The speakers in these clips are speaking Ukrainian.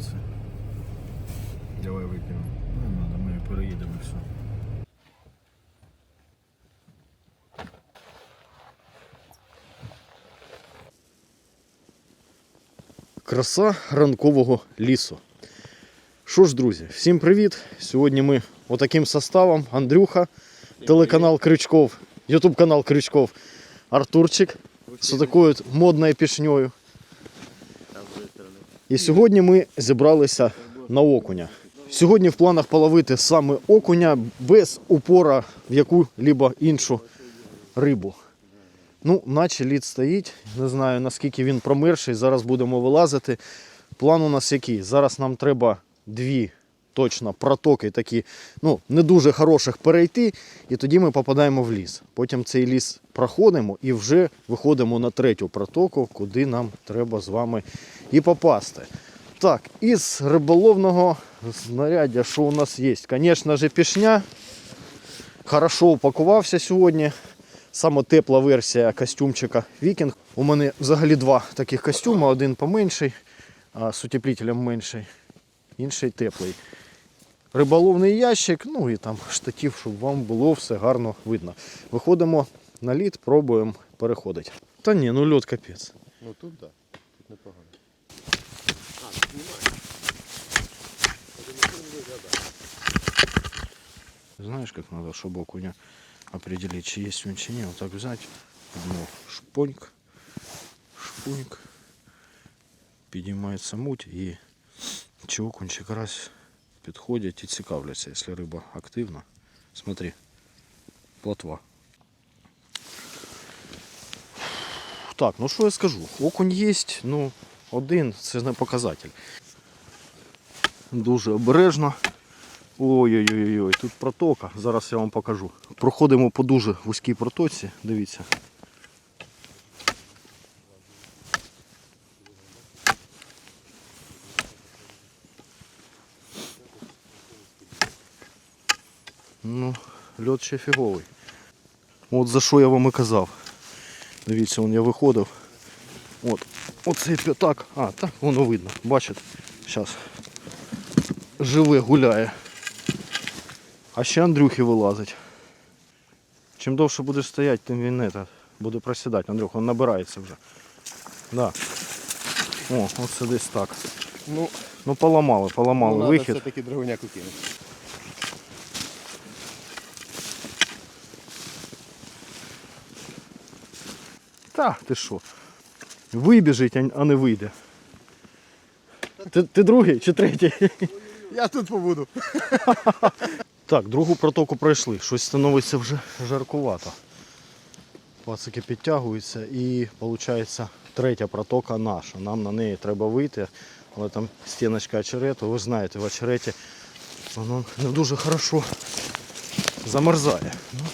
це. Давай викинемо. Не треба, ми переїдемо і все. Краса ранкового лісу. Що ж, друзі, всім привіт! Сьогодні ми отаким составом Андрюха, телеканал Крючков, ютуб канал Крючков, Артурчик з такою модною пішньою. І сьогодні ми зібралися на окуня. Сьогодні в планах половити саме окуня без упора в яку-либо іншу рибу. Ну, наче лід стоїть. Не знаю наскільки він промерший. Зараз будемо вилазити. План у нас який? Зараз нам треба дві точно протоки такі, ну, не дуже хороших перейти, і тоді ми попадаємо в ліс. Потім цей ліс проходимо і вже виходимо на третю протоку, куди нам треба з вами і попасти. Так, із риболовного знаряддя, що у нас є? Звісно ж, пішня. Хорошо упакувався сьогодні. Саме тепла версія костюмчика Вікінг. У мене взагалі два таких костюми, один поменший, а з утеплителем менший, інший теплий. Риболовний ящик, ну і там штатів, щоб вам було все гарно видно. Виходимо на лід, пробуємо переходити. Та ні, ну льот капець. Ну тут так, да. тут непогано. Знаешь, как надо, чтобы окуня определить, чи есть он, чи нет. Вот так взять, ну, шпоньк, шпуньк, підіймається муть і чи окунь, чи карась підходять і цікавляться, якщо риба активна. Смотри, плотва. Так, ну що я скажу? Окунь є, ну, один, це не показатель. Дуже обережно. Ой-ой-ой, тут протока. Зараз я вам покажу. Проходимо по дуже вузькій протоці. Дивіться. Ну, льот ще фіговий. От за що я вам і казав. Дивіться, он я виходив. От, оцей п'ятак. А, так воно видно. Бачите? Зараз. Живе гуляє. А ще Андрюхи вилазить. Чим довше будеш стояти, тим він не, буде просідати. Андрюх, він набирається вже. Да. О, оце десь так. Ну, Ну поламали, поламали ну вихід. все-таки дровиняку кинути. Та, ти що? Вибіжить, а не вийде. Ти, ти другий чи третій? Я тут побуду. Так, другу протоку пройшли. Щось становиться вже жаркувато. Пацики підтягуються і виходить третя протока наша. Нам на неї треба вийти. Але там стіночка очерету, ви знаєте, в очереті воно не дуже хорошо замерзає. Ну,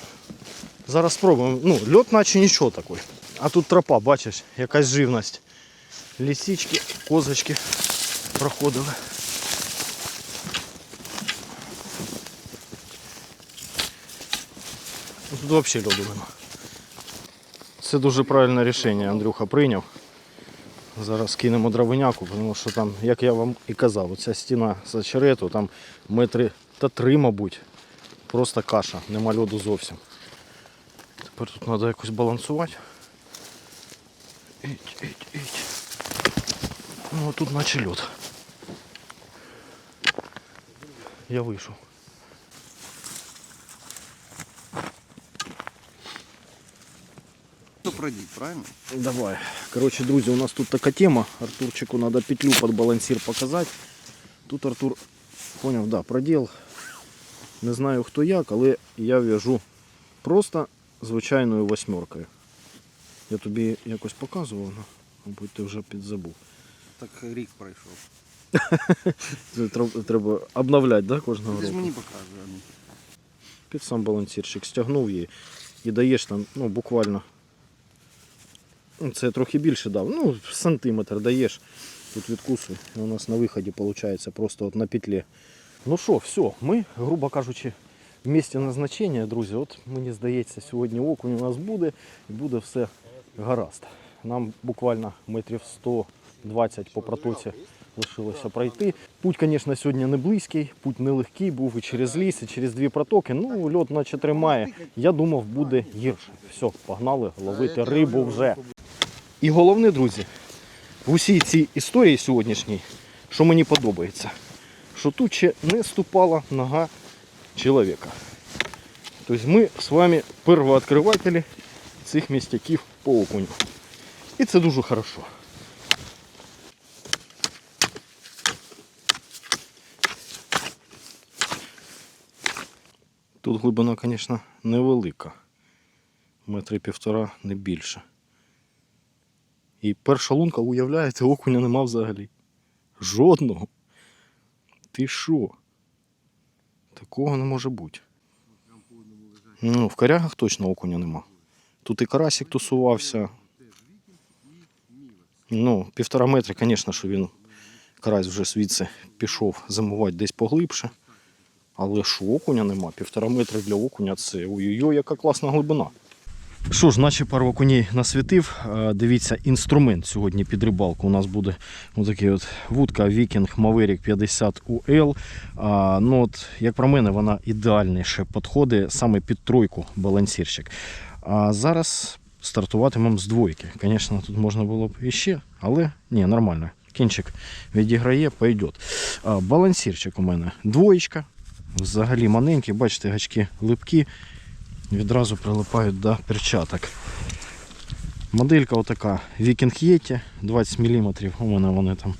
зараз спробуємо. Ну, льот наче нічого такий. А тут тропа, бачиш, якась живність. Лісічки, козочки проходили. Тут взагалі льоду нема. Це дуже правильне рішення Андрюха прийняв. Зараз кинемо дровиняку, тому що там, як я вам і казав, оця стіна з очерету, там метри та три, мабуть. Просто каша, нема льоду зовсім. Тепер тут треба якось балансувати. Іть, іть, іть. Ну а тут наче льод. Я вийшов. Ну, пройдіть, правильно? Давай. Короче, друзі, у нас тут така тема. Артурчику надо петлю под балансир показати. Тут Артур поняв, да, проділ. Не знаю хто як, але я в'яжу просто звичайною восьмеркою. Я тобі якось показував, ну, мабуть, ти вже підзабув. Так рік пройшов. Треба обновляти, да, кожного Ти ж року. мені показує. ну. Під сам балансирчик стягнув її і даєш там, ну, буквально. Це трохи більше дав. Ну, сантиметр даєш. Тут відкусуй. І у нас на виході виходить просто от на петлі. Ну що, все, ми, грубо кажучи, в місці назначення, друзі, от мені здається, сьогодні окунь у нас буде і буде все гаразд. Нам буквально метрів 120 по протоці лишилося пройти. Путь, звісно, сьогодні не близький, путь не легкий, був і через ліс, і через дві протоки. Ну, льот наче тримає. Я думав, буде гірше. Все, погнали ловити рибу вже. І головне, друзі, в усій цій історії сьогоднішній, що мені подобається, що тут ще не ступала нога чоловіка. Тобто ми з вами первооткривателі цих містяків по окуню. І це дуже хорошо. Тут глибина, звісно, невелика. Метри півтора, не більше. І перша лунка, уявляєте, окуня нема взагалі. Жодного. Ти що? Такого не може бути. Ну, в корягах точно окуня нема. Тут і карасик тусувався. Ну, півтора метри, звісно, що він карась вже звідси пішов зимувати десь поглибше. Але ж окуня нема. Півтора метри для окуня це ой-ой-ой, яка класна глибина. Що ж, наче пару окуней насвітив. Е, Дивіться, інструмент сьогодні під рибалку. У нас буде отакий от вудка Viking Maverick 50 UL. А, ну от, як про мене, вона ідеальніше підходить саме під тройку балансірщик. А зараз стартуватимемо з двойки. Звісно, тут можна було б іще, але ні, нормально. Кінчик відіграє, пойдет. Балансірчик у мене двоєчка. Взагалі маленький, бачите, гачки липкі відразу прилипають до перчаток. Моделька отака Viking Yeti 20 мм. У мене вони там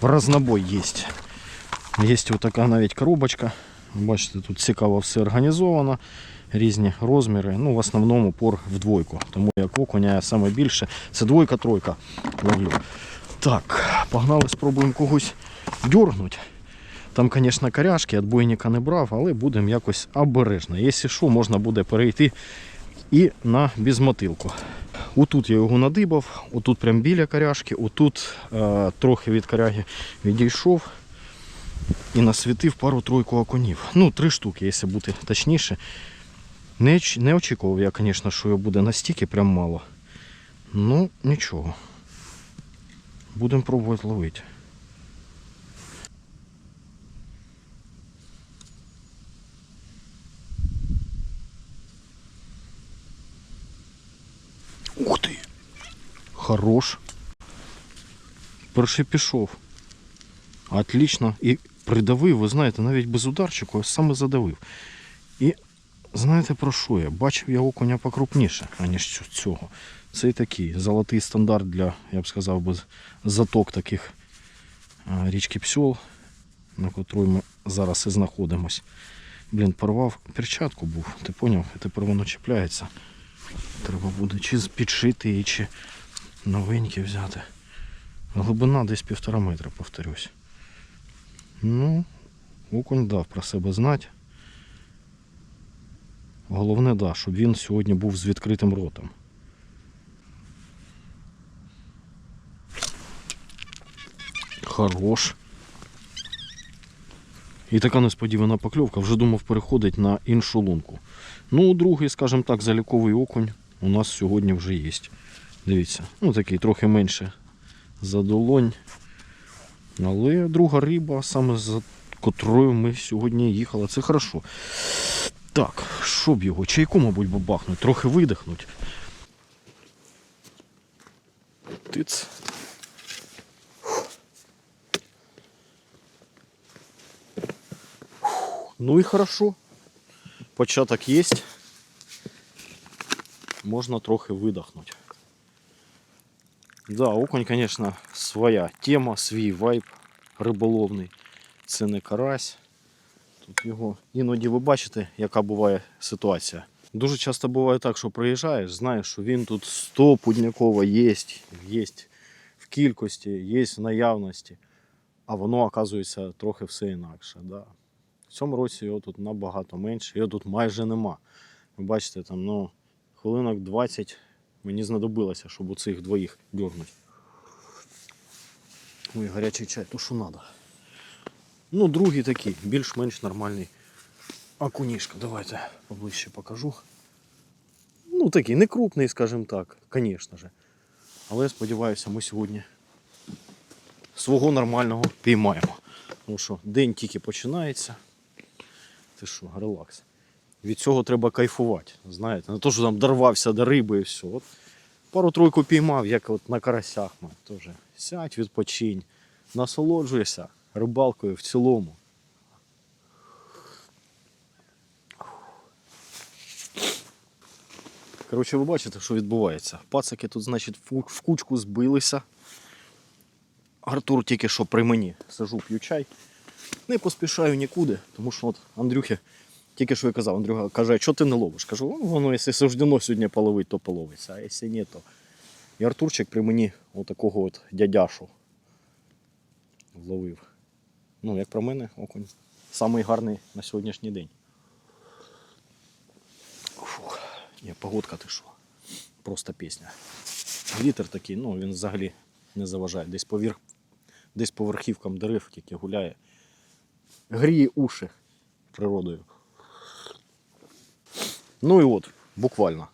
в разнобой є. Є отака навіть коробочка. Бачите, тут цікаво все організовано. Різні розміри. Ну, в основному пор в двойку. Тому як окуня саме більше. Це двойка-тройка ловлю. Так, погнали, спробуємо когось дьорнути. Там, звісно, коряшки, відбойника не брав, але будемо якось обережно. Якщо що, можна буде перейти і на безмотилку. Отут я його надибав, отут прям біля коряшки, отут е, трохи від коряги відійшов і насвітив пару-тройку окунів. Ну, три штуки, якщо бути точніше. Не, не очікував я, звісно, що його буде настільки прям мало. Ну, нічого. Будемо пробувати ловити. Ух ти! Хорош. Перший пішов. Отлично. І придавив, ви знаєте, навіть без ударчику, а саме задавив. І знаєте про що я? Бачив я окуня покрупніше, аніж цього. Це такий золотий стандарт для, я б сказав, би, заток таких річки Псьол, на котрій ми зараз і знаходимось. Блін, порвав перчатку був, ти поняв? Тепер воно чіпляється. Треба буде чи підшити її, чи новенькі взяти. Глибина десь півтора метра, повторюсь. Ну, окунь дав про себе знати. Головне, да, щоб він сьогодні був з відкритим ротом. Хорош. І така несподівана покльовка, вже думав переходить на іншу лунку. Ну, другий, скажімо так, заліковий окунь у нас сьогодні вже є. Дивіться, ну такий трохи менше за долонь. Але друга риба, саме за котрою ми сьогодні їхали, це хорошо. Так, що б його? Чайку, мабуть, бабахнуть, трохи видихнуть. Тиц. Ну і хорошо. Початок є. Можна трохи видохнути. Да, окунь, конечно, своя тема, свій вайб риболовний. Це не карась. Тут його іноді ви бачите, яка буває ситуація. Дуже часто буває так, що приїжджаєш, знаєш, що він тут стопудняково є, є в кількості, є в наявності, а воно оказується трохи все інакше. Да. В цьому році його тут набагато менше, його тут майже нема. Ви бачите, там ну, хвилинок 20 мені знадобилося, щоб у цих двоїх дьорнути. Ой, гарячий чай, то що треба. Ну, другий такий, більш-менш нормальний окунішка. Давайте поближче покажу. Ну, такий не крупний, скажімо так, звісно же. Але сподіваюся, ми сьогодні свого нормального піймаємо. Тому що день тільки починається. Ти що, релакс. Від цього треба кайфувати. Знаєте, не то, що там дорвався до риби і все. От пару-тройку піймав, як от на карасях теж. Сядь, відпочинь, насолоджуйся рибалкою в цілому. Коротше, ви бачите, що відбувається. Пацики тут, значить, в кучку збилися. Артур тільки що при мені сижу, п'ю чай. Не поспішаю нікуди, тому що от Андрюхи, тільки що я казав, Андрюха каже, що ти не ловиш? Кажу, «Ну, воно, якщо суждено сьогодні половить, то половиться, а якщо ні, то. І Артурчик при мені отакого от дядяшу вловив. Ну, як про мене, окунь. Самий гарний на сьогоднішній день. Фух, ні, погодка ти що. Просто пісня. Вітер такий, ну він взагалі не заважає. Десь по, вір... Десь по верхівкам дерев тільки гуляє. Гріє уші природою. Ну і от, буквально.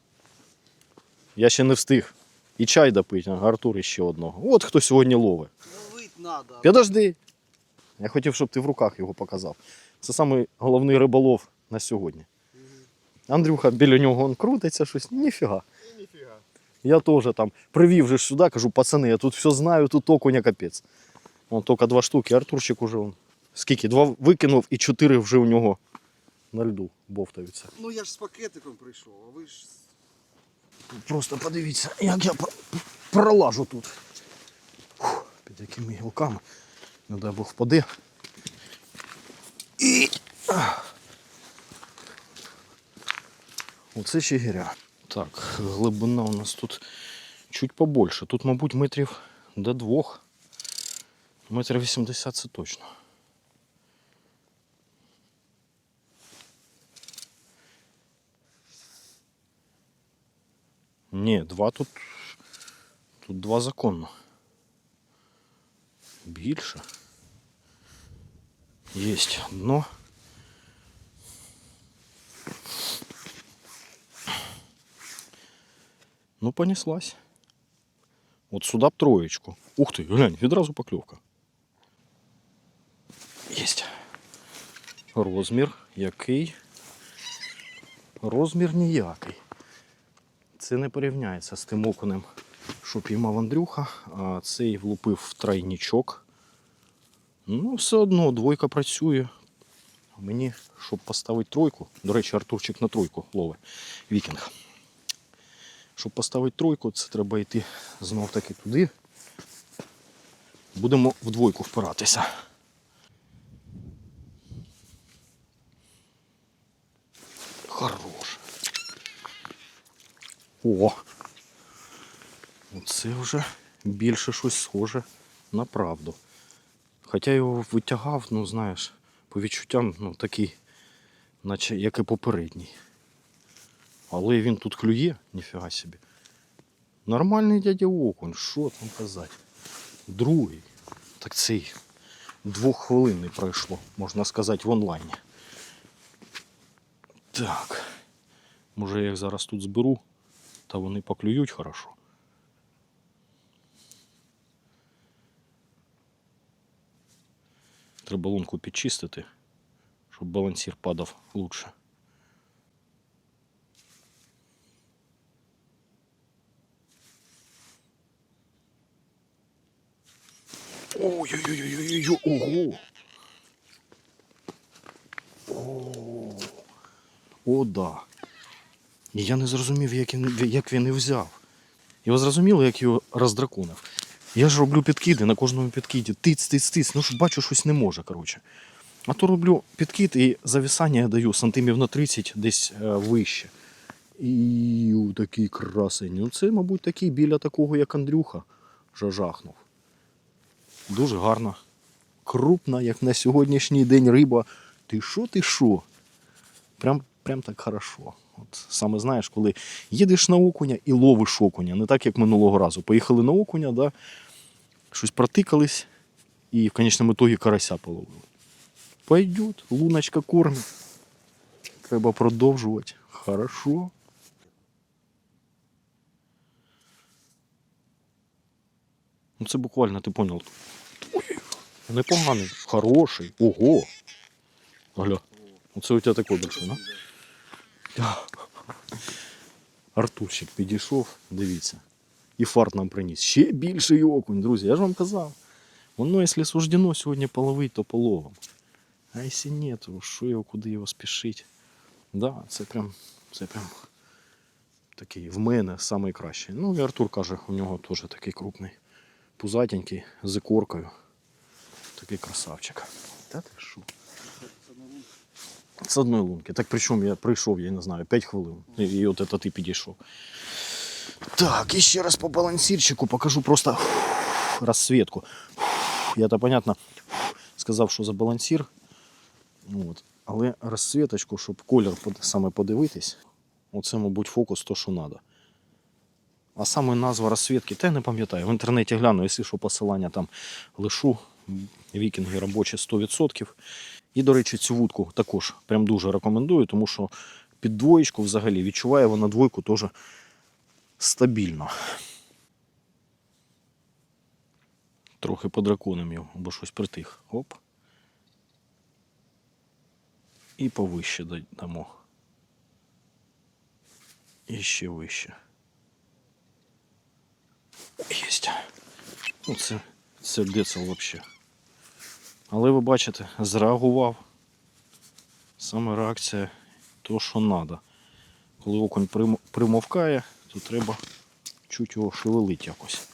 Я ще не встиг і чай допити, а Артур іще одного. От хто сьогодні ловить. Ловить надо. Підожди. Я хотів, щоб ти в руках його показав. Це самий головний риболов на сьогодні. Андрюха біля нього он крутиться щось. Ніфіга. Ніфіга. Я теж там привів же сюди, кажу, пацани, я тут все знаю, тут окуня капець. Вон тільки два штуки, Артурчик уже он. Скільки? Два викинув і чотири вже у нього на льду бовтаються. Ну я ж з пакетиком прийшов, а ви ж. Просто подивіться, як я пролажу тут. Фух, під якими гілками. Не дай Бог впаде. І. Оце ще гіря. Так, глибина у нас тут чуть побольше. Тут, мабуть, метрів до двох. Метр вісімдесят це точно. Ні, два тут. Тут два законно. Більше. Єсть дно. Ну, понеслась. От сюди б троєчку. Ух ти, глянь, відразу покльовка. Єсть. Розмір який? Розмір ніякий. Це не порівняється з тим окунем, що піймав Андрюха, а цей влупив в тройнічок. Ну, все одно двойка працює. Мені, щоб поставити тройку, до речі, Артурчик на тройку ловить вікінг. Щоб поставити тройку, це треба йти знов таки туди. Будемо в двойку впиратися. Хорош. О! Оце вже більше щось схоже на правду. Хоча його витягав, ну знаєш, по відчуттям, ну такий, наче як і попередній. Але він тут клює, ніфіга собі. Нормальний дядя окунь, що там казати. Другий. Так цей двох хвилин не пройшло, можна сказати, в онлайні. Так. Може я їх зараз тут зберу, та вони поклюють хорошо. Треба лунку підчистити, щоб балансір падав лучше. Ой-ой-ой-ой-ой, ого! О, о, да. І я не зрозумів, як він, як він і взяв. І ви як його роздраконив. Я ж роблю підкиди на кожному підкиді. Тиць, тиць, тиць. Ну ж бачу, щось не може, коротше. А то роблю підкид і завісання я даю сантимів на 30 десь е, вище. І такий красень. Ну це, мабуть, такий біля такого, як Андрюха, жажахнув. Дуже гарна. Крупна, як на сьогоднішній день риба. Ти що, ти що? Прям, прям так хорошо. От саме знаєш, коли їдеш на окуня і ловиш окуня. Не так, як минулого разу. Поїхали на окуня, да, щось протикались і в конечному ітогі карася половили. Пойдет, луночка кормить. Треба продовжувати. Хорошо. Ну це буквально, ти понял. Непоганий, хороший. Ого. Гля. Оце у тебе такий большой, да? Артурчик підійшов, дивіться. І фарт нам приніс. Ще більший окунь, друзі. Я ж вам казав. Воно, якщо суждено сьогодні половить, то половим. А якщо ні, то що його, куди його спішить? Да, це прям, це прям такий в мене найкращий. Ну і Артур каже, у нього теж такий крупний, пузатенький, з ікоркою. Такий красавчик. Та ти що? З одної лунки. Так причому я прийшов, я не знаю, 5 хвилин. І, от це ти підійшов. Так, і ще раз по балансірчику покажу просто фух, розсвітку. Я то понятно сказав, що за балансір. От. Але розсвіточку, щоб колір саме подивитись, оце, мабуть, фокус то, що треба. А саме назва розсвітки, та я не пам'ятаю. В інтернеті гляну, якщо що посилання там лишу. Вікінги робочі 100%. І, до речі, цю вудку також прям дуже рекомендую, тому що під двоєчку взагалі відчуває вона двойку теж стабільно. Трохи подраконим його, бо щось притих. Оп. І повище дамо. І ще вище. Єсть. Ну, це, це децл взагалі. Але ви бачите, зреагував. Саме реакція то, що треба. Коли окунь примовкає, то треба чуть його шевелити якось.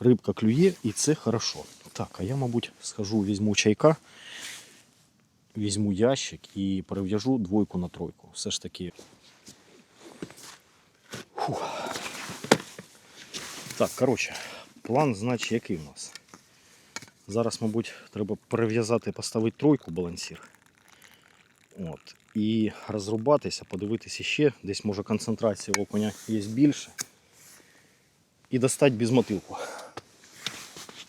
Рибка клює і це хорошо. Так, а я, мабуть, схожу, візьму чайка, візьму ящик і перев'яжу двойку на тройку. Все ж таки. Фух. Так, коротше, план, значить, який у нас? Зараз, мабуть, треба перев'язати, поставити тройку балансір. От. І розрубатися, подивитися ще, десь може концентрація окуня є більше. І достати безмотилку.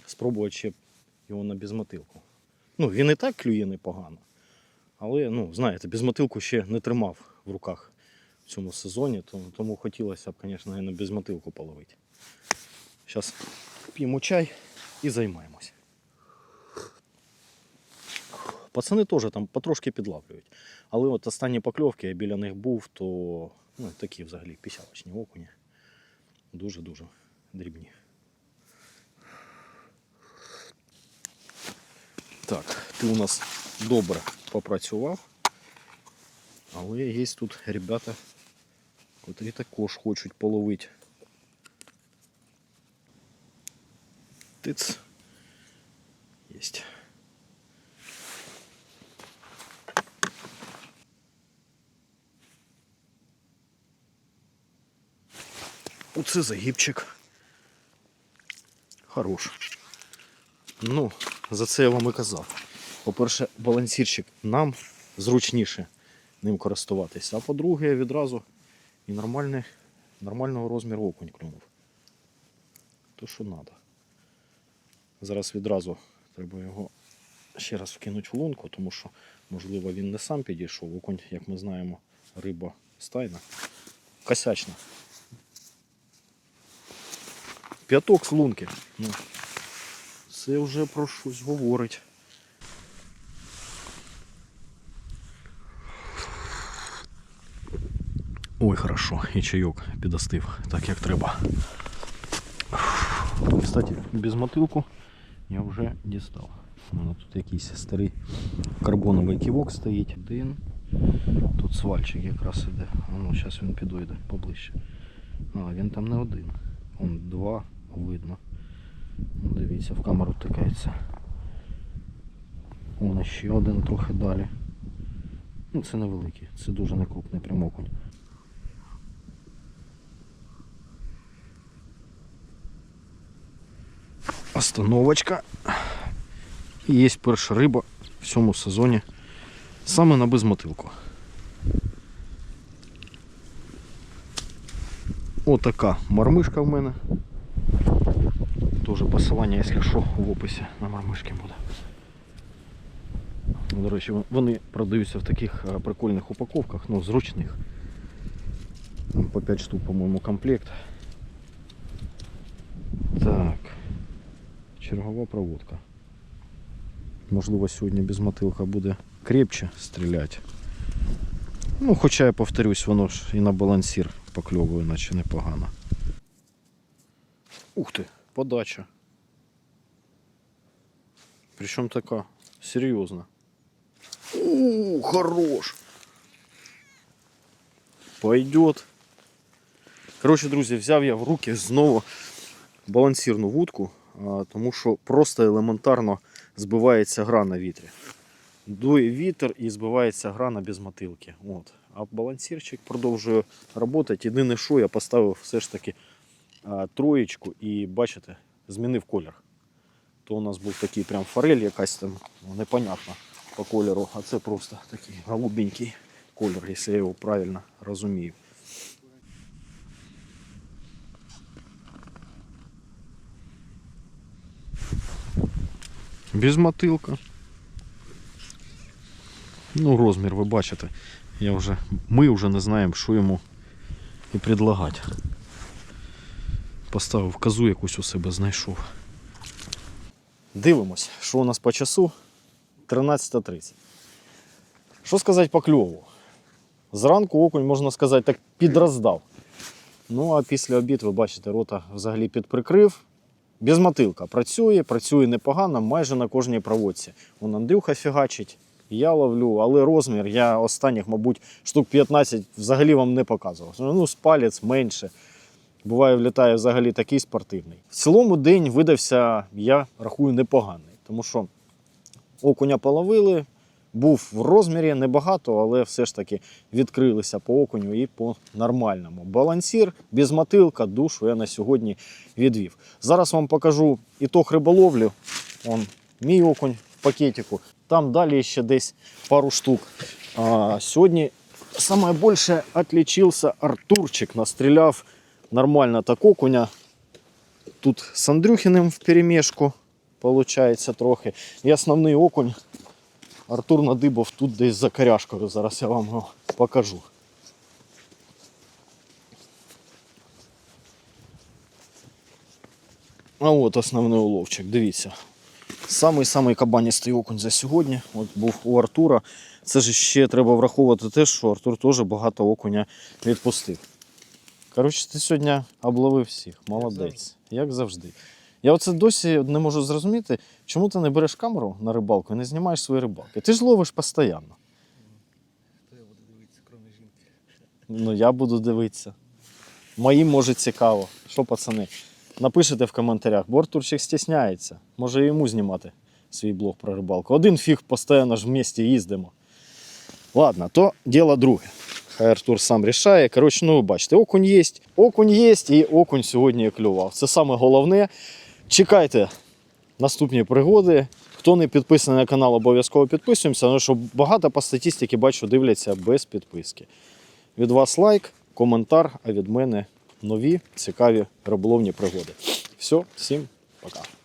Спробувати ще його на безмотилку. Ну, він і так клює непогано. Але, ну, знаєте, безмотилку ще не тримав в руках в цьому сезоні, тому, хотілося б, звісно, на безмотилку половити. Зараз п'ємо чай і займаємось. Пацани теж там потрошки підлавлюють. Але от останні покльовки, я біля них був, то ну, такі взагалі пісялочні окуні. Дуже-дуже дрібні. Так, ти у нас добре попрацював. Але є тут ребята, котрі також хочуть половити. Тиц. Єсть. Оце загибчик. Хорош. Ну, за це я вам і казав. По-перше, балансірчик нам зручніше ним користуватися. А по-друге, відразу і нормальний, нормального розміру окунь клюнув. То що треба. Зараз відразу треба його ще раз вкинути в лунку, тому що, можливо, він не сам підійшов. Окунь, як ми знаємо, риба стайна. Косячна. П'яток з лунки. Ну, це вже про щось говорить. Ой, хорошо, і чайок підостив, так як треба. Кстати, без мотилку я вже дістав. У мене тут якийсь старий карбоновий ківок стоїть. Один. Тут свальчик якраз іде. Ну, зараз він підійде поближче. А, він там не один. Он два видно. Ну, Дивіться, в камеру тикається. Он ще один трохи далі. Ну, це невеликий, це дуже некрупний прямокунь. Остановочка. І є перша риба в цьому сезоні саме на безмотилку. Отака мармишка в мене. Теж посилання, якщо що, в описі на мармишки буде. До речі, вони продаються в таких е, прикольних упаковках, ну, зручних. По 5 штук, по-моєму, комплект. Так. Чергова проводка. Можливо, сьогодні без мотилка буде крепче стріляти. Ну, хоча я повторюсь, воно ж і на балансір покльовує, наче непогано. Ух ти, подача. Причому така серйозна. У, хорош. Пойдет. Коротше, друзі, взяв я в руки знову балансірну вудку, тому що просто елементарно збивається гра на вітрі. Дує вітер і збивається гра на без мотилки. От. А балансірчик продовжує працювати. Єдине, що я поставив все ж таки троєчку і бачите, змінив колір. То у нас був такий прям форель якась там ну, непонятна по кольору, а це просто такий голубенький колір, якщо я його правильно розумію. Без мотилка. Ну, розмір ви бачите. Я вже, ми вже не знаємо, що йому і предлагати. Поставив козу якусь у себе знайшов. Дивимось, що у нас по часу. 13.30. Що сказати по кльову? Зранку окунь, можна сказати, так підроздав. Ну, а після обід, ви бачите, рота взагалі підприкрив. Без мотилка. Працює, працює непогано, майже на кожній проводці. Вон Андрюха фігачить, я ловлю, але розмір я останніх, мабуть, штук 15 взагалі вам не показував. Ну, з палець менше. Буває, влітає взагалі такий спортивний. В цілому день видався, я рахую, непоганий, тому що окуня половили, був в розмірі небагато, але все ж таки відкрилися по окуню і по нормальному. Балансір, без мотилка, душу я на сьогодні відвів. Зараз вам покажу ітог риболовлі. Он мій окунь пакетику. Там далі ще десь пару штук. А, сьогодні саме більше відлічився Артурчик. Настріляв нормально так окуня. Тут з Андрюхіним в перемішку, виходить, трохи. І основний окунь Артур надибав тут десь за коряшкою. Зараз я вам його покажу. А от основний уловчик, дивіться. Самий-самий кабаністий окунь за сьогодні. От був у Артура. Це ж ще треба враховувати те, що Артур теж багато окуня відпустив. Коротше, ти сьогодні обловив всіх. Молодець. Як завжди. Я оце досі не можу зрозуміти, чому ти не береш камеру на рибалку і не знімаєш свої рибалки. Ти ж ловиш постійно. Хто я буду дивитися, крім жінки? Ну, я буду дивитися. Моїм може цікаво. Що, пацани? Напишите в коментарях, бо Артурчик стісняється. Може йому знімати свій блог про рибалку. Один фіг постійно ж в місті їздимо. Ладно, то діло друге. Хай Артур сам рішає. Коротше, ну ви бачите, окунь є. Окунь є і окунь сьогодні клював. Це саме головне. Чекайте наступні пригоди. Хто не підписаний на канал, обов'язково підписуємося, тому що багато по статистиці бачу дивляться без підписки. Від вас лайк, коментар, а від мене нові цікаві риболовні пригоди. Все, всім пока.